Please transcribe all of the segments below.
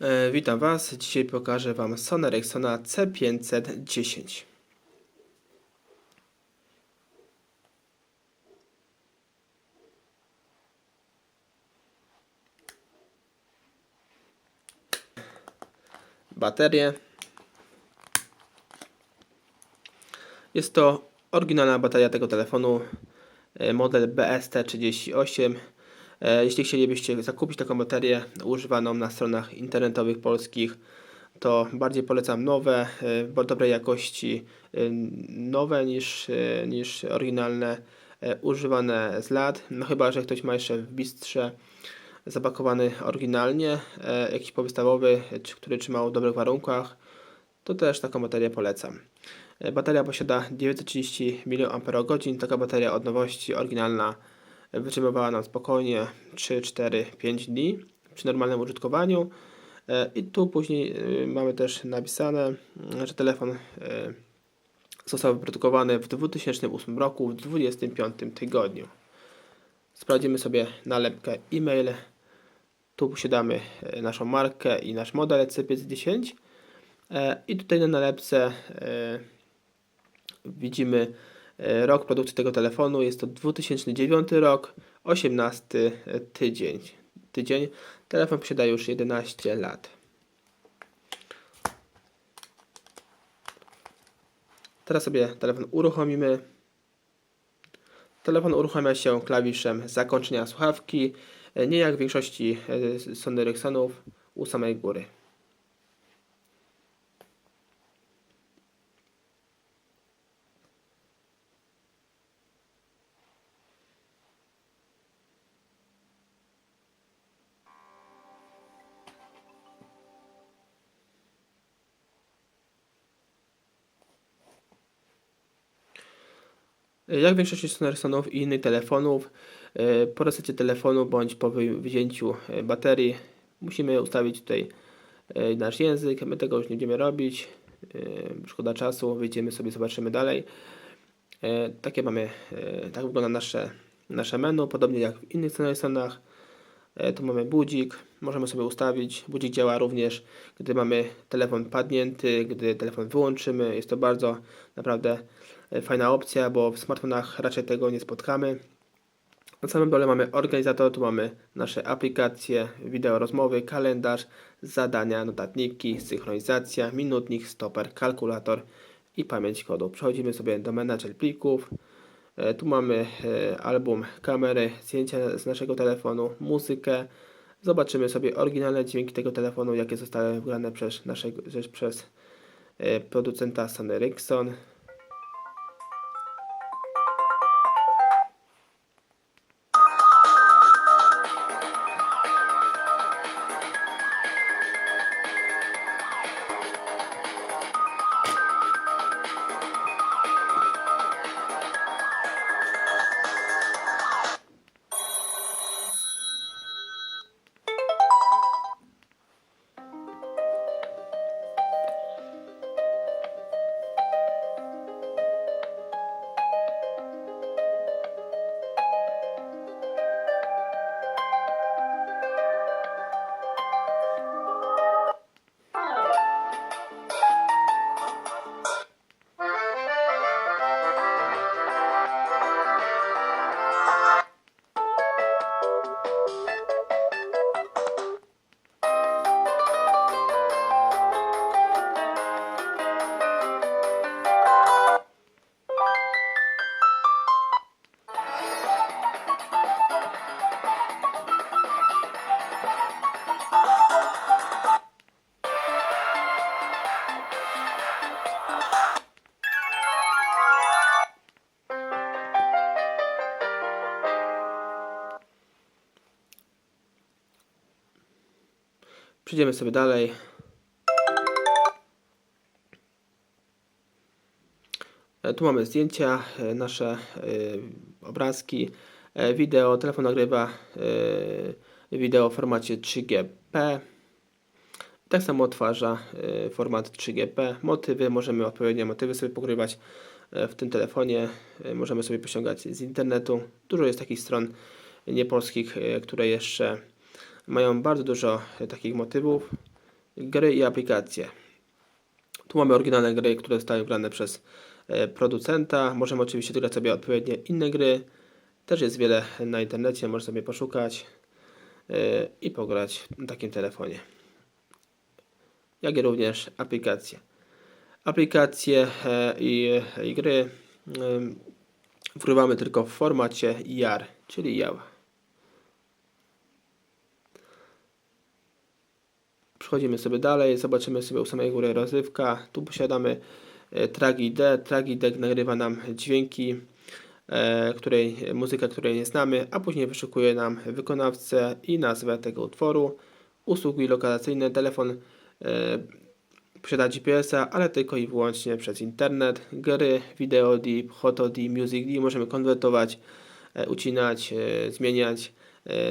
E, Witam Was. Dzisiaj pokażę Wam Sony Ericssona C510. Baterie. Jest to oryginalna bateria tego telefonu, e, model BST38. E, Jeśli chcielibyście zakupić taką baterię używaną na stronach internetowych polskich, to bardziej polecam nowe, e, bo dobrej jakości, e, nowe niż, niż oryginalne, używane z lat. No chyba, że ktoś ma jeszcze w bistrze zapakowany oryginalnie, jakiś powystawowy, czy, który trzymał w dobrych warunkach, to też taką baterię polecam. Bateria posiada 930 mAh. Taka bateria od nowości oryginalna wytrzymywała nam spokojnie 3, 4, 5 dni przy normalnym użytkowaniu. E, I tu później e, mamy też napisane, że telefon e, został wyprodukowany w 2008 roku, w 25 tygodniu. Sprawdzimy sobie nalepkę e-mail. Tu posiadamy naszą markę i nasz model C510. E, I tutaj na nalepce widzimy rok produkcji tego telefonu. Jest to 2009 rok, 18 tydzień. tydzień. Telefon posiada już 11 lat. Teraz sobie telefon uruchomimy. Telefon uruchamia się klawiszem zakończenia słuchawki, e, nie jak w większości e, Sony Ericssonów u samej góry. Jak w większości smartfonów i innych telefonów, e, po resecie telefonu bądź po wy- wyjęciu e, baterii musimy ustawić tutaj e, nasz język. My tego już nie będziemy robić. e, Szkoda czasu, wyjdziemy sobie, zobaczymy dalej. E, Takie mamy, e, tak wygląda nasze, nasze menu, podobnie jak w innych. E, Tu mamy budzik, możemy sobie ustawić. Budzik działa również, gdy mamy telefon padnięty, gdy telefon wyłączymy. Jest to bardzo naprawdę e, fajna opcja, bo w smartfonach raczej tego nie spotkamy. Na samym dole mamy organizator, tu mamy nasze aplikacje, wideo rozmowy, kalendarz, zadania, notatniki, synchronizacja, minutnik, stoper, kalkulator i pamięć kodu. Przechodzimy sobie do menadżer plików. E, Tu mamy e, album kamery, zdjęcia z naszego telefonu, muzykę. Zobaczymy sobie oryginalne dźwięki tego telefonu, jakie zostały wygrane przez, naszego, przez- e, producenta Sony Ericsson. Przejdziemy sobie dalej. E, Tu mamy zdjęcia, e, nasze e, obrazki, wideo. Telefon nagrywa wideo w formacie 3GP. Tak samo odtwarza format 3GP. Motywy, możemy odpowiednie motywy sobie pokrywać w tym telefonie. Możemy sobie pościągać z internetu. Dużo jest takich stron niepolskich, które jeszcze mają bardzo dużo e, takich motywów. Gry i aplikacje. Tu mamy oryginalne gry, które zostały grane przez e, producenta. Możemy oczywiście grać sobie odpowiednie inne gry. Też jest wiele na internecie, można sobie poszukać e, i pograć na takim telefonie. Jak i również aplikacje. Aplikacje i, i gry wgrywamy tylko w formacie JAR, czyli JAW. Przechodzimy sobie dalej, zobaczymy sobie u samej góry rozrywka. Tu posiadamy e, track ID. Track ID nagrywa nam dźwięki, e, której, muzykę, której nie znamy, a później wyszukuje nam wykonawcę i nazwę tego utworu. Usługi lokalizacyjne, telefon e, posiada GPS-a, ale tylko i wyłącznie przez internet. Gry, wideo deep, hoto deep, music deep możemy konwertować, ucinać, zmieniać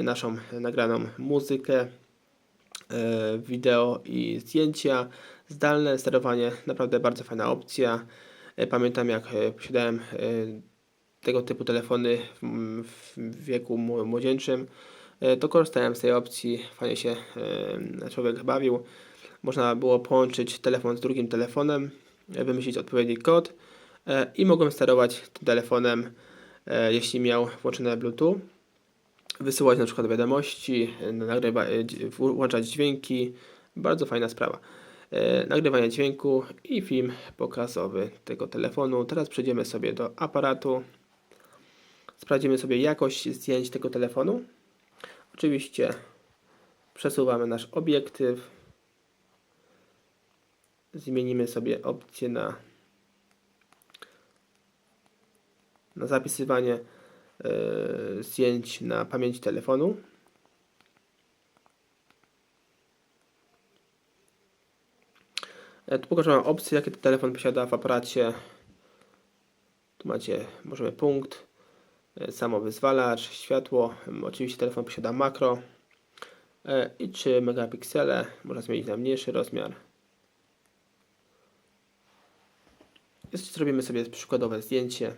naszą nagraną muzykę wideo i zdjęcia. Zdalne sterowanie, naprawdę bardzo fajna opcja. E, Pamiętam jak e, posiadałem e, tego typu telefony w, wieku mł- młodzieńczym, e, to korzystałem z tej opcji, fajnie się e, człowiek bawił. Można było połączyć telefon z drugim telefonem, e, wymyślić odpowiedni kod e, i mogłem sterować tym telefonem, e, jeśli miał włączone Bluetooth wysyłać na przykład wiadomości, e, nagrywa, e, włączać dźwięki. Bardzo fajna sprawa. E, Nagrywanie dźwięku i film pokazowy tego telefonu. Teraz przejdziemy sobie do aparatu. Sprawdzimy sobie jakość zdjęć tego telefonu. Oczywiście przesuwamy nasz obiektyw. Zmienimy sobie opcję na, na zapisywanie zdjęć na pamięć telefonu. E, Tu pokażę Wam opcje, jakie telefon posiada w aparacie. Tu macie, możemy punkt, e, samowyzwalacz, światło. Oczywiście telefon posiada makro e, i 3 megapiksele. Można zmienić na mniejszy rozmiar. Jeszcze zrobimy sobie przykładowe zdjęcie.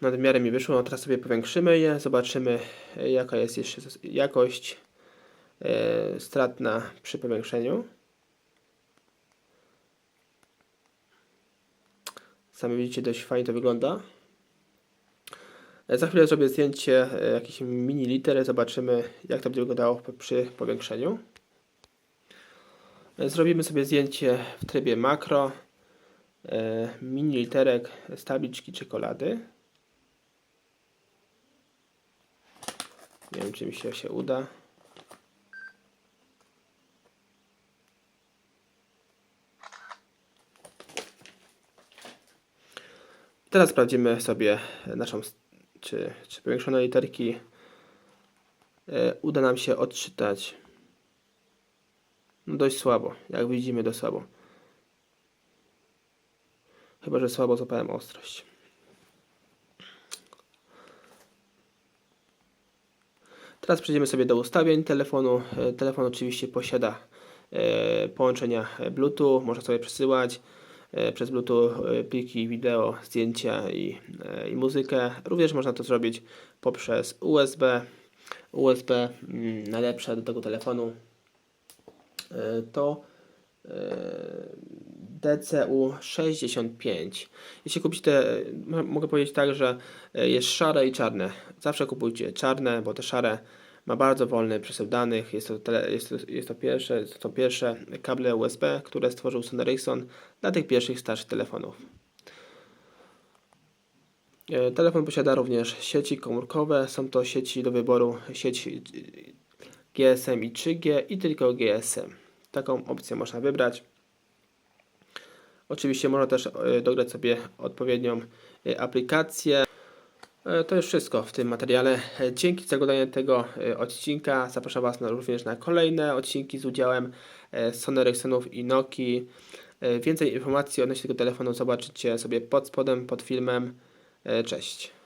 Nadmiarem mi wyszło, no teraz sobie powiększymy je, zobaczymy e, jaka jest jeszcze jakość e, stratna przy powiększeniu. Sami widzicie, dość fajnie to wygląda. E, Za chwilę zrobię zdjęcie jakiejś mini litery, zobaczymy jak to będzie wyglądało przy powiększeniu. Zrobimy sobie zdjęcie w trybie makro, mini literek z czekolady. Nie wiem, czy mi się, się uda. Teraz sprawdzimy sobie naszą, czy, czy powiększone literki e, uda nam się odczytać. No dość słabo, jak widzimy dość słabo. Chyba, że słabo złapałem ostrość. Teraz przejdziemy sobie do ustawień telefonu. E, Telefon oczywiście posiada e, połączenia Bluetooth, można sobie przesyłać e, przez Bluetooth pliki wideo, zdjęcia i, i muzykę. Również można to zrobić poprzez USB. USB mm, najlepsze do tego telefonu to DCU65. Jeśli kupicie mogę powiedzieć tak, że e, jest szare i czarne. Zawsze kupujcie czarne, bo te szare ma bardzo wolny przesył danych. Jest to, tele, jest to, jest to, pierwsze, to pierwsze kable USB, które stworzył Sony Ericsson dla tych pierwszych starszych telefonów. E, Telefon posiada również sieci komórkowe. Są to sieci do wyboru sieć GSM i 3G i tylko GSM. Taką opcję można wybrać. Oczywiście można też e, dograć sobie odpowiednią e, aplikację. E, To już wszystko w tym materiale. Dzięki za oglądanie tego odcinka. Zapraszam Was również na kolejne odcinki z udziałem Sony Ericssonów i Nokii. E, Więcej informacji odnośnie tego telefonu zobaczycie sobie pod spodem, pod filmem. Cześć.